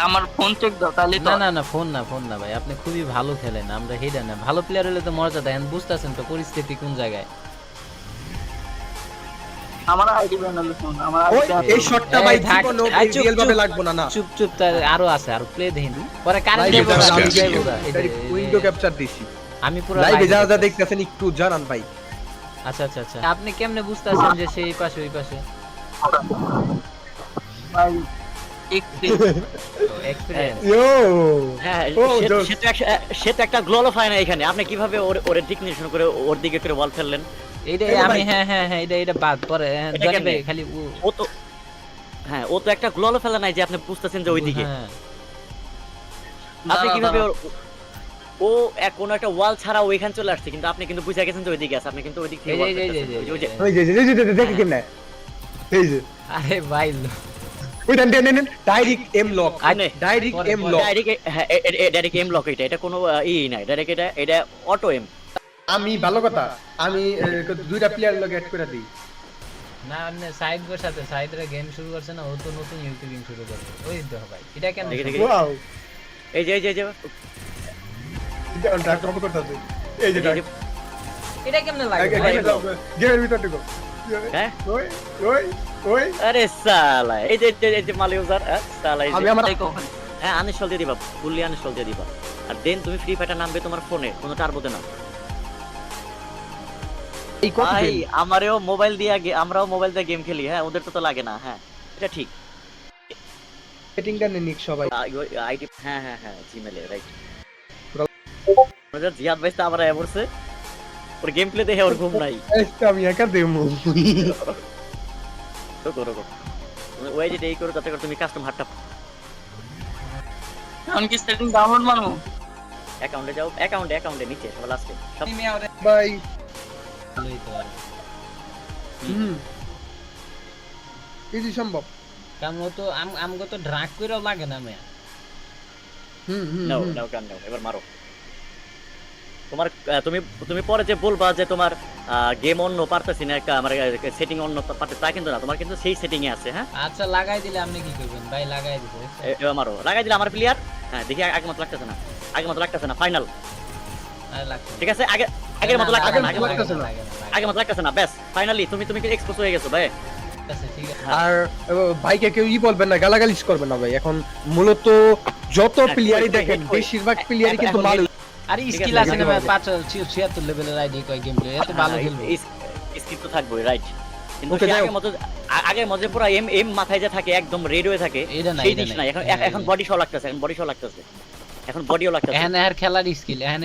আমার phone check দাও তাহলে না না না ফোন না ফোন না ভাই। আপনি খুবই ভালো খেলেন আমরা হেডা না। ভালো প্লেয়ার হলে তো মজা দেন বুঝতেছেন তো পরিস্থিতি কোন জায়গায়। আমার আইডি ফোন আমার এই শটটা ভাই থাক, জীবনও এই চুপ, রিয়েল ভাবে লাগবো না না। চুপ চুপ তার আরও আছে আর প্লে দেন পরে কারেন্ট লাইভে আমি আমি যাইবো যে- উইন্ডো ক্যাপচার দিছি আমি পুরো লাইভে live যারা দেখতেছেন একটু জানান ভাই। আচ্ছা আচ্ছা আচ্ছা। আপনি কেমনে বুঝতেছেন যে সেই পাশে ওই পাশে? ভাই সে- তো এক- সে তো একটা গ্লোরিফাই না এখানে। আপনি কীভাবে ওর ওর করে ওর দিকে করে বল ফেললেন? এইটা আমি হ্যাঁ হ্যাঁ হ্যাঁ এটা এটা বাদ পরে হ্যাঁ, খালি ও- তো হ্যাঁ ও তো একটা গ্লোলো ফেলা নাই যে আপনি বুঝতেছেন যে ওইদিকে। হ্যাঁ। আপনি কীভাবে ওর- ও এক কোনো একটা ওয়াল ছাড়া ওইখানে চলে আসছে কিন্তু আপনি কিন্তু বুঝে গেছেন যে ওইদিকে আছে। আপনি কিন্তু ওইদিক থেকে এই যে, এই যে, এই যে, ওই যে- ওই যে- দেখে কেমনে? এই যে। আরে ভাই ওই দেন দেন দেন ডাইরেক্ট এম লক আরে, ডাইরেক্ট এম লক ডাইরেক্ট হ্যাঁ ডাইরেক্ট এম লক এটা এটা কোনো ই নাই ডাইরেক্ট এটা এটা অটো এম আমি ভালো কথা আমি দুইটা প্লেয়ার লগে অ্যাড করে দিই না আপনি গোর সাথে সাইডরে গেম শুরু করছে না ও তো নতুন ইউটিউবিং শুরু করবে ওই দেখো ভাই এটা কেন। ওয়াও এই যে এই যে এই যে- এটা কেমনে লাগে গেমের ভিতর ঢুকো হ্যাঁ? ওই ওই ওই। আরে সালা এই যে এই যে- মাল ইউজার সালা এই আমি আমার হ্যাঁ আনইনস্টল দিয়ে দিবা ফুললি আনইনস্টল দিয়ে দিবা। আর দেন তুমি ফ্রি ফায়ারটা নামবে তোমার ফোনে কোনো টার্বোতে না। এই ভাই আমারও মোবাইল দিয়ে আমরাও মোবাইল দিয়ে গেম খেলি হ্যাঁ? ওদের তো তো লাগে না হ্যাঁ? এটা ঠিক। সেটিংটা নে নিক সবাই। আইডি হ্যাঁ হ্যাঁ হ্যাঁ জিমেলে রাইট জিয়াদ ভাই তো আমরা এমরছে ওর গেম প্লে দেখে ওর ঘুম নাই আজকে আমি তো করো করো তুমি ওই যে এই করো যাতে করে তুমি কাস্টম হারটা এখন কি সেটিং ডাউনলোড মারবো অ্যাকাউন্টে যাও অ্যাকাউন্টে অ্যাকাউন্টে নিচে সব লাস্টে সব আর। হুম ইজি সম্ভব কারণ তো আম আমগো তো ড্রাগ কইরাও লাগে না মেয়া হুম হুম নাও। নাও গান নাও এবার মারো তোমার তুমি তুমি পরে যে বলবা যে তোমার গেম অন্য পারতেছি না একটা আমার সেটিং অন্য পারতে তা কিন্তু না তোমার কিন্তু সেই সেটিং এ আছে হ্যাঁ? আচ্ছা লাগাই দিলে আপনি কি করবেন? ভাই লাগাই দিতে মারো লাগাই দিলে আমার প্লেয়ার হ্যাঁ দেখি আগে মতো লাগতেছে না। আগে মতো লাগতেছে না ফাইনাল ঠিক আছে? আগে আগের মতো লাগতেছে না আগের মতো লাগতেছে না। ব্যাস ফাইনালি তুমি তুমি কি এক্সপোজ হয়ে গেছো ভাই? ঠিক আছে। আর ভাইকে কেউ ই বলবেন না গালাগালিস করবেন না ভাই। এখন মূলত যত হ্যাঁ, প্লেয়ারই দেখেন বেশিরভাগ প্লেয়ারই কিন্তু মাল আরে স্কিল আছে, না বুঝতে ভাই, পাঁচ ছিয়াত্তর লেভেলের আইডি কয় গেম প্লে এত ভালো খেলবে। স্কিল তো থাকবে রাইট কিন্তু আগের। মতো আগের মধ্যে পুরো এম এম মাথায় যে থাকে একদম রেড হয়ে থাকে সেই নাই। এখন এখন বডি শো লাগতেছে এখন বডি শো লাগতেছে। এখন বডিও লাগতেছে। এখন আর খেলার স্কিল এখানে